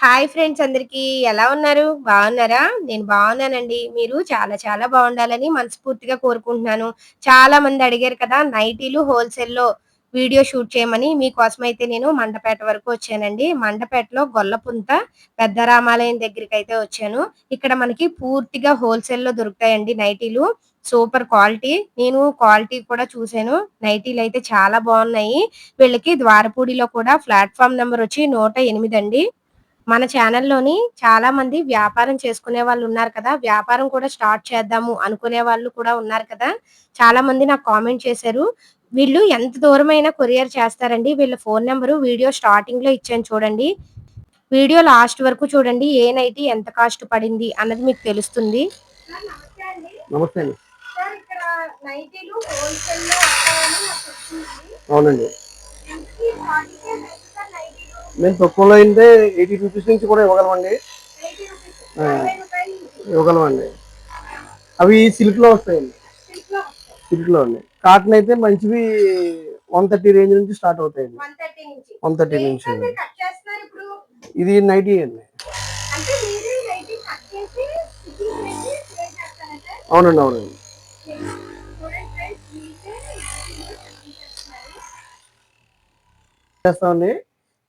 Hi friends అందరికీ. ఎలా ఉన్నారు? బాగున్నారా? నేను బాగున్నానండి. మీరు చాలా చాలా బాగుండాలని మనస్ఫూర్తిగా కోరుకుంటున్నాను. చాలా మంది అడిగారు కదా నైటీలు హోల్సేల్లో వీడియో షూట్ చేయమని. మీకోసం అయితే నేను మండపేట వరకు వచ్చానండి. మండపేటలో గొల్లపుంత పెద్ద రామాలయం దగ్గరికి అయితే వచ్చాను. ఇక్కడ మనకి పూర్తిగా హోల్సేల్లో దొరుకుతాయండి నైటీలు. Super quality. నేను క్వాలిటీ కూడా చూసాను నైటీలు అయితే చాలా బాగున్నాయి. వీళ్ళకి ద్వారపూడిలో కూడా ప్లాట్ఫామ్ నెంబర్ వచ్చి నూట ఎనిమిది అండి మన ఛానల్లోని చాలా మంది వ్యాపారం చేసుకునే వాళ్ళు ఉన్నారు కదా వ్యాపారం కూడా స్టార్ట్ చేద్దాము అనుకునే వాళ్ళు కూడా ఉన్నారు కదా. చాలా మంది నాకు కామెంట్ చేశారు వీళ్ళు ఎంత దూరమైనా కొరియర్ చేస్తారండి వీళ్ళ ఫోన్ నెంబరు వీడియో స్టార్టింగ్లో ఇచ్చాను చూడండి. వీడియో లాస్ట్ వరకు చూడండి ఏ నైటీ ఎంత కాస్ట్ పడింది అన్నది మీకు తెలుస్తుంది. అవునండి. మేము తక్కువలో అయితే ఎయిటీ రూపీస్ నుంచి కూడా ఇవ్వగలమండి. ఇవ్వగలమండి. అవి సిల్క్లో వస్తాయండి. సిల్క్లో అండి కాటన్ అయితే మంచివి వన్ థర్టీ రేంజ్ నుంచి స్టార్ట్ అవుతాయండి. వన్ థర్టీ నుంచి. ఇది నైటీ అండి. అవునండి అవునండి. చేస్తామండి.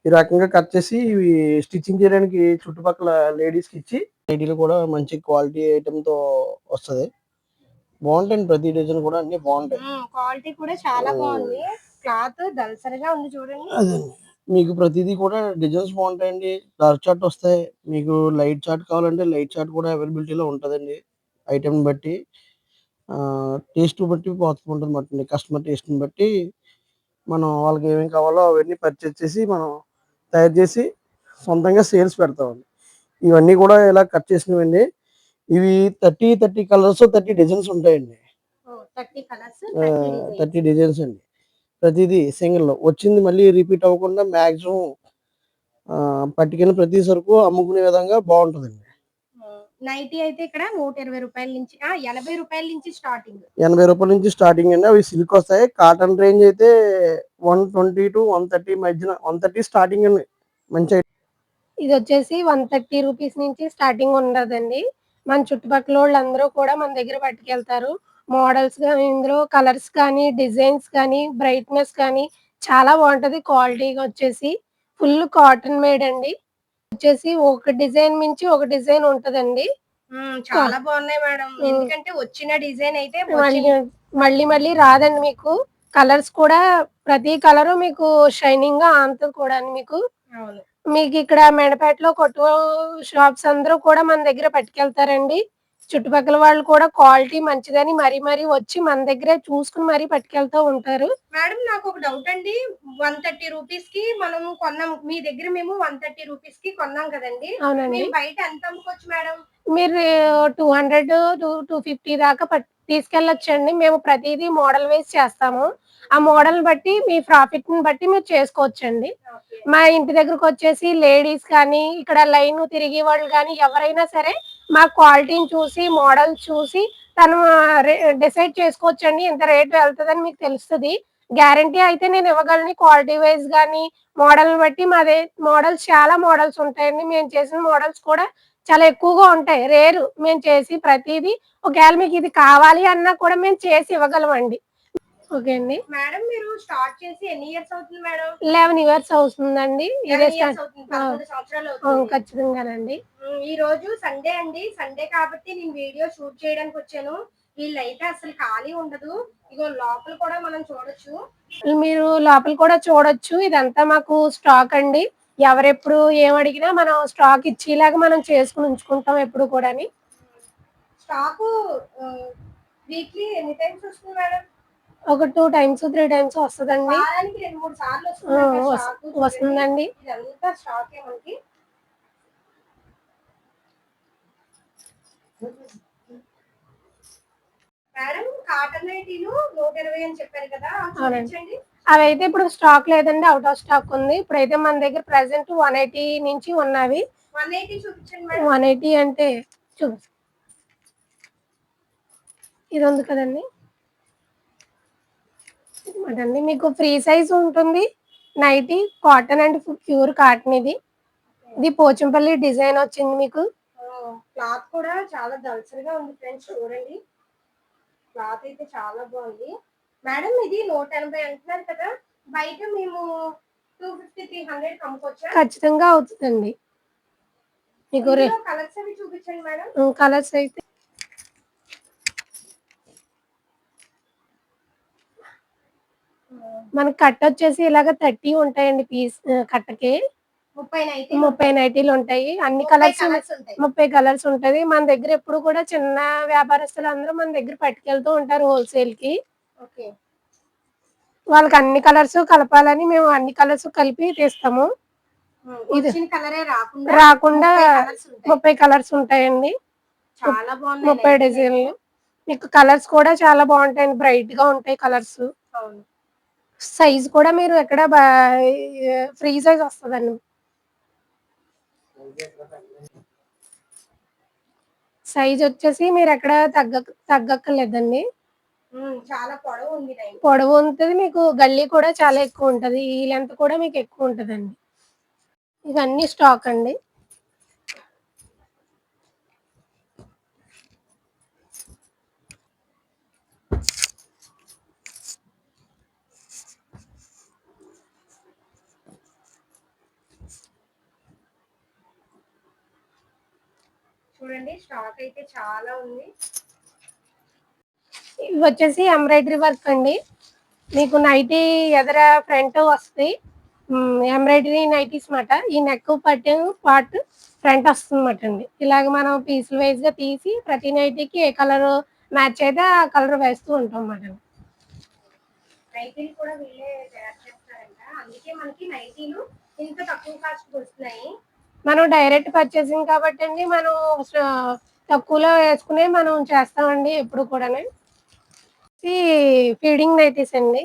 ఈ రకంగా కట్ చేసి ఇవి స్టిచ్చింగ్ చేయడానికి చుట్టుపక్కల లేడీస్కి ఇచ్చి నైటీలు కూడా మంచి క్వాలిటీ ఐటెంతో వస్తుంది. బాగుంటాయండి ప్రతి డిజైన్ కూడా అన్ని బాగుంటాయి. క్వాలిటీ కూడా చాలా బాగుంది. క్లాత్ దల్సరిగా ఉంది చూడండి. మీకు ప్రతిదీ కూడా డిజైన్స్ బాగుంటాయండి. డార్క్ చార్ట్ వస్తాయి. మీకు లైట్ చార్ట్ కావాలంటే లైట్ చార్ట్ కూడా అవైలబిలిటీలో ఉంటుందండి. ఐటెం బట్టి టేస్ట్ బట్టి పోతుంటుంది కస్టమర్ టేస్ట్ని బట్టి మనం వాళ్ళకి ఏమేమి కావాలో అవన్నీ పర్చేస్ చేసి మనం తయారు చేసి సొంతంగా సేల్స్ పెడతామండి ఇవన్నీ కూడా ఇలా కట్ చేసినవండి. ఇవి thirty thirty colours thirty designs ఉంటాయండి. Thirty designs. అండి. ప్రతిదీ సింగిల్ వచ్చింది మళ్ళీ రిపీట్ అవ్వకుండా మ్యాక్సిమం పట్టుకెళ్ళిన ప్రతి సరుకు అమ్ముకునే విధంగా బాగుంటుందండి. నైటీ అయితే ఇక్కడ నూట ఇరవై రూపాయల నుంచి ఎనభై రూపాయల నుంచి స్టార్టింగ్. ఎనభై రూపాయల నుంచి స్టార్టింగ్ అండి. అవి సిల్క్ వస్తాయి. కాటన్ రేంజ్ అయితే one twenty to one thirty మధ్యన వన్ థర్టీ స్టార్టింగ్ అండి మంచి ఇది వచ్చేసి వన్ థర్టీ రూపీస్ నుంచి స్టార్టింగ్ ఉండదండి. మన చుట్టుపక్కల వాళ్ళందరూ కూడా మన దగ్గర పట్టుకెళ్తారు. మోడల్స్ కానీ ఇందులో కలర్స్ కానీ డిజైన్స్ కానీ బ్రైట్నెస్ కానీ చాలా బాగుంటది. క్వాలిటీగా వచ్చేసి ఫుల్ కాటన్ మేడ్ అండి. వచ్చేసి ఒక డిజైన్ మించి ఒక డిజైన్ ఉంటదండి. చాలా బాగున్నాయి మేడం. ఎందుకంటే వచ్చిన డిజైన్ అయితే మళ్ళీ మళ్ళీ మళ్ళీ రాదండి మీకు. కలర్స్ కూడా ప్రతి కలరు మీకు షైనింగ్గా ఆంతది కూడా మీకు. మీకు ఇక్కడ మెడపేటలో కొట్టు షాప్స్ అందరూ కూడా మన దగ్గర పట్టుకెళ్తారండి. చుట్టుపక్కల వాళ్ళు కూడా క్వాలిటీ మంచిదని మరీ మరీ వచ్చి మన దగ్గరే చూసుకుని మరీ పట్టుకెళ్తూ ఉంటారు. మేడం నాకు ఒక డౌట్ అండి. వన్ థర్టీ రూపీస్కి మనం కొన్నాం. మీ దగ్గర మేము వన్ థర్టీ రూపీస్కి కొన్నాం కదండి. అవునండి. బయట ఎంత అమ్ముకోవచ్చు మేడం? మీరు two hundred to two fifty దాకా తీసుకెళ్ళొచ్చండి. మేము ప్రతిదీ మోడల్ వైజ్ చేస్తాము. ఆ మోడల్ బట్టి మీ ప్రాఫిట్ని బట్టి మీరు చేసుకోవచ్చండి. మా ఇంటి దగ్గరకు వచ్చేసి లేడీస్ కానీ ఇక్కడ లైన్ తిరిగే వాళ్ళు కానీ ఎవరైనా సరే మా క్వాలిటీని చూసి మోడల్ చూసి తను డిసైడ్ చేసుకోవచ్చండి. ఇంత రేట్ వెళ్తుందని మీకు తెలుస్తుంది. గ్యారంటీ అయితే నేను ఇవ్వగలను. క్వాలిటీ వైజ్ కానీ మోడల్ బట్టి మాదే మోడల్స్ చాలా మోడల్స్ ఉంటాయండి. మేము చేసిన మోడల్స్ కూడా చాలా ఎక్కువగా ఉంటాయి. రేరు మేము చేసి ప్రతిదీ ఒకవేళ మీకు ఇది కావాలి అన్నా కూడా మేము చేసి ఇవ్వగలమండి. ఓకే అండి. మేడం మీరు స్టార్ట్ చేసి ఎన్ని ఇయర్స్ అవుతుంది మేడం? లెవెన్ ఇయర్స్ అవుతుందండి. ఇదే 11 years స్టార్ట్ అవుతుంది. పదమూడు సంవత్సరాలు ఆ, అవుతుంది. ఖచ్చితంగానండి. ఈ రోజు సండే అండి. సండే కాబట్టి నేను వీడియో షూట్ చేయడానికి వచ్చాను. వీళ్ళైతే అసలు ఖాళీ ఉండదు. ఇగో లోపల కూడా మనం చూడొచ్చు. మీరు లోపల కూడా చూడొచ్చు. ఇదంతా మాకు స్టాక్ అండి. ఎవరెప్పుడు ఏం అడిగినా మనం స్టాక్ ఇచ్చేలాగా మనం చేసుకుని ఉంచుకుంటాం ఎప్పుడు కూడా స్టాక్ వీక్లీ ఎన్ని టైమ్స్ వస్తుంది మేడం? ఒక టూ టైమ్స్ త్రీ టైమ్స్ వస్తుందండి. వస్తుందండి మేడం కాటన్ నైటీలు నూట ఇరవై అని చెప్పారు కదా. చూపించండి. అవి అయితే ఇప్పుడు స్టాక్ లేదండి అవుట్ ఆఫ్ స్టాక్ ఉంది. ఇప్పుడైతే మన దగ్గర ప్రెసెంట్ వన్ ఎయిటీ నుంచి ఉన్నవి. వన్ ఎయిటీ అంటే ఇది ఉంది కదండి. అదండి మీకు ఫ్రీ సైజ్ ఉంటుంది. Nighty cotton and pure cotton ఇది. ఇది పోచంపల్లి డిజైన్ వచ్చింది మీకు. క్లాత్ కూడా చాలా దళసరిగా ఉంది ఫ్రెండ్స్ చూడండి. క్లాత్ అయితే చాలా బాగుంది. మేడం ఇది నూట ఎనభై అంటున్నారు కదా బయట మేము టూ ఫిఫ్టీ త్రీ హండ్రెడ్ అమ్ముకోవచ్చా? ఖచ్చితంగా అవుతుందండి. మీకు రే కలర్స్ అవి చూపించండి మేడం. కలర్స్ అయితే మనకి కట్ట వచ్చేసి ఇలాగ థర్టీ ఉంటాయండి పీస్ కట్టకి. ముప్పై నైటీ. ముప్పై నైటీలు ఉంటాయి. అన్ని కలర్స్ కలర్స్ ఉంటాయి. ముప్పై కలర్స్ ఉంటది. మన దగ్గర ఎప్పుడు కూడా చిన్న వ్యాపారస్తులు అందరూ మన దగ్గర పట్టుకెళ్తూ ఉంటారు హోల్సేల్కి వాళ్ళకి అన్ని కలర్స్ కలపాలని మేము అన్ని కలర్స్ కలిపి తీస్తాము. ఇది- రాకుండా ముప్పై కలర్స్ ఉంటాయండి. ముప్పై డిజైన్లు. మీకు కలర్స్ కూడా చాలా బాగుంటాయండి. బ్రైట్గా ఉంటాయి కలర్స్. సైజ్ కూడా మీరు ఎక్కడ ఫ్రీ సైజ్ వస్తుందండి. సైజ్ వచ్చేసి మీరు ఎక్కడ తగ్గ తగ్గక్కర్లేదండి. చాలా పొడవు ఉంది పొడవు ఉంటుంది మీకు గల్లీ కూడా చాలా ఎక్కువ ఉంటది ఈ లెంత్ కూడా మీకు ఎక్కువ ఉంటదండి. ఇవన్నీ స్టాక్ అండి. చూడండి స్టాక్ అయితే చాలా ఉంది. ఇవి వచ్చేసి ఎంబ్రాయిడరీ వర్క్ అండి. మీకు నైటీ ఎదర ఫ్రంట్ వస్తాయి ఎంబ్రాయిడరీ నైటీస్ మాట ఈ నెక్ పట్టు పార్ట్ ఫ్రంట్ వస్తుంది అండి. ఇలాగ మనం పీసులు వైజ్గా తీసి ప్రతి నైటీకి ఏ కలర్ మ్యాచ్ అయితే ఆ కలర్ వేస్తూ ఉంటాం అన్నమాట నైటీలు కూడా వీళ్ళే తయారు చేస్తారంట. అందుకే మనకి నైటీలు ఇంత తక్కువ కాస్ట్ వస్తున్నాయి. మనం డైరెక్ట్ పర్చేసింగ్ కాబట్టి అండి మనం తక్కువలో వేసుకునే మనం చేస్తామండి ఎప్పుడు కూడా ఫీడింగ్ నైటీస్ అండి.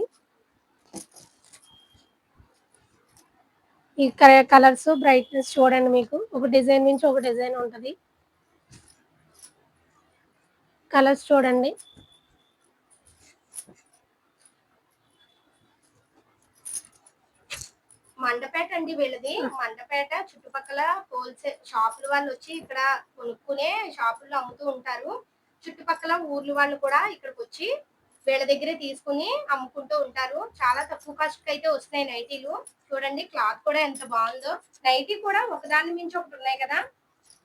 ఈ కలర్స్ బ్రైట్నెస్ చూడండి మీకు. ఒక డిజైన్ నుంచి ఒక డిజైన్ ఉంటుంది. కలర్స్ చూడండి. మండపేట అండి వీళ్ళది. మండపేట చుట్టుపక్కల హోల్సేల్ షాపుల వాళ్ళు వచ్చి ఇక్కడ కొనుక్కునే షాపుల్లో అమ్ముతూ ఉంటారు. చుట్టుపక్కల ఊర్ల వాళ్ళు కూడా ఇక్కడికి వచ్చి వీళ్ళ దగ్గరే తీసుకుని అమ్ముకుంటూ ఉంటారు. చాలా తక్కువ కాస్ట్ అయితే వస్తున్నాయి నైటీలు. చూడండి క్లాత్ కూడా ఎంత బాగుందో. నైటీ కూడా ఒకదాని మించి ఒకటి ఉన్నాయి కదా.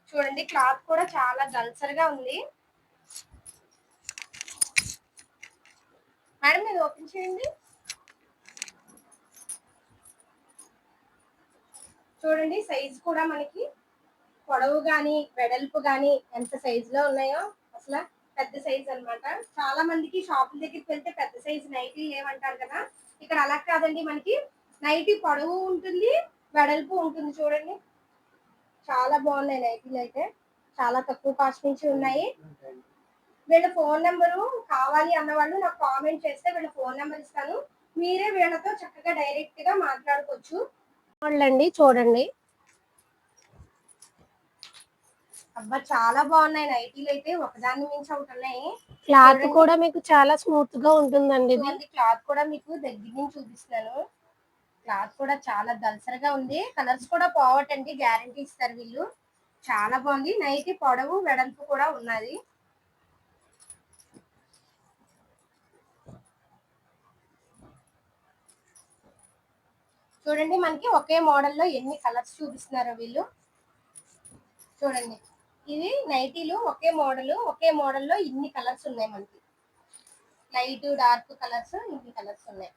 చూడండి క్లాత్ కూడా చాలా దల్సరిగా ఉంది. మేడం ఇది ఓపెన్ చేయండి. చూడండి సైజ్ కూడా మనకి పొడవు కానీ వెడల్పు కానీ ఎంత సైజులో ఉన్నాయో అసలు పెద్ద సైజ్ అన్నమాట. చాలా మందికి షాపుల దగ్గరికి వెళ్తే పెద్ద సైజ్ నైటీ లేవంటారు కదా ఇక్కడ అలా కాదండి మనకి. నైటీ పొడవు ఉంటుంది వెడల్పు ఉంటుంది చూడండి. చాలా బాగున్నాయి నైటీలు అయితే. చాలా తక్కువ కాస్ట్ నుంచి ఉన్నాయి. వీళ్ళ ఫోన్ నెంబరు కావాలి అన్న వాళ్ళు నాకు కామెంట్ చేస్తే వీళ్ళ ఫోన్ నెంబర్ ఇస్తాను. మీరే వీళ్ళతో చక్కగా డైరెక్ట్గా మాట్లాడుకోవచ్చు. చూడండి. అబ్బా చాలా బాగున్నాయి. నైటీలు అయితే ఒకదాని మించి ఒకటి ఉన్నాయి. క్లాత్ కూడా మీకు చాలా స్మూత్గా ఉంటుందండి ఇది. క్లాత్ కూడా మీకు దగ్గర నుంచి చూపిస్తున్నాను. క్లాత్ కూడా చాలా దలసరిగా ఉంది. కలర్స్ కూడా పోవటండి గ్యారంటీ ఇస్తారు వీళ్ళు. చాలా బాగుంది. నైటీ పొడవు వెడల్పు కూడా ఉన్నది. చూడండి మనకి ఒకే మోడల్లో ఎన్ని కలర్స్ చూపిస్తున్నారో వీళ్ళు. చూడండి. ఇవి నైటీలు ఒకే మోడల్ ఒకే మోడల్లో ఇన్ని కలర్స్ ఉన్నాయి మనకి. లైట్ డార్క్ కలర్స్ ఇన్ని కలర్స్ ఉన్నాయి.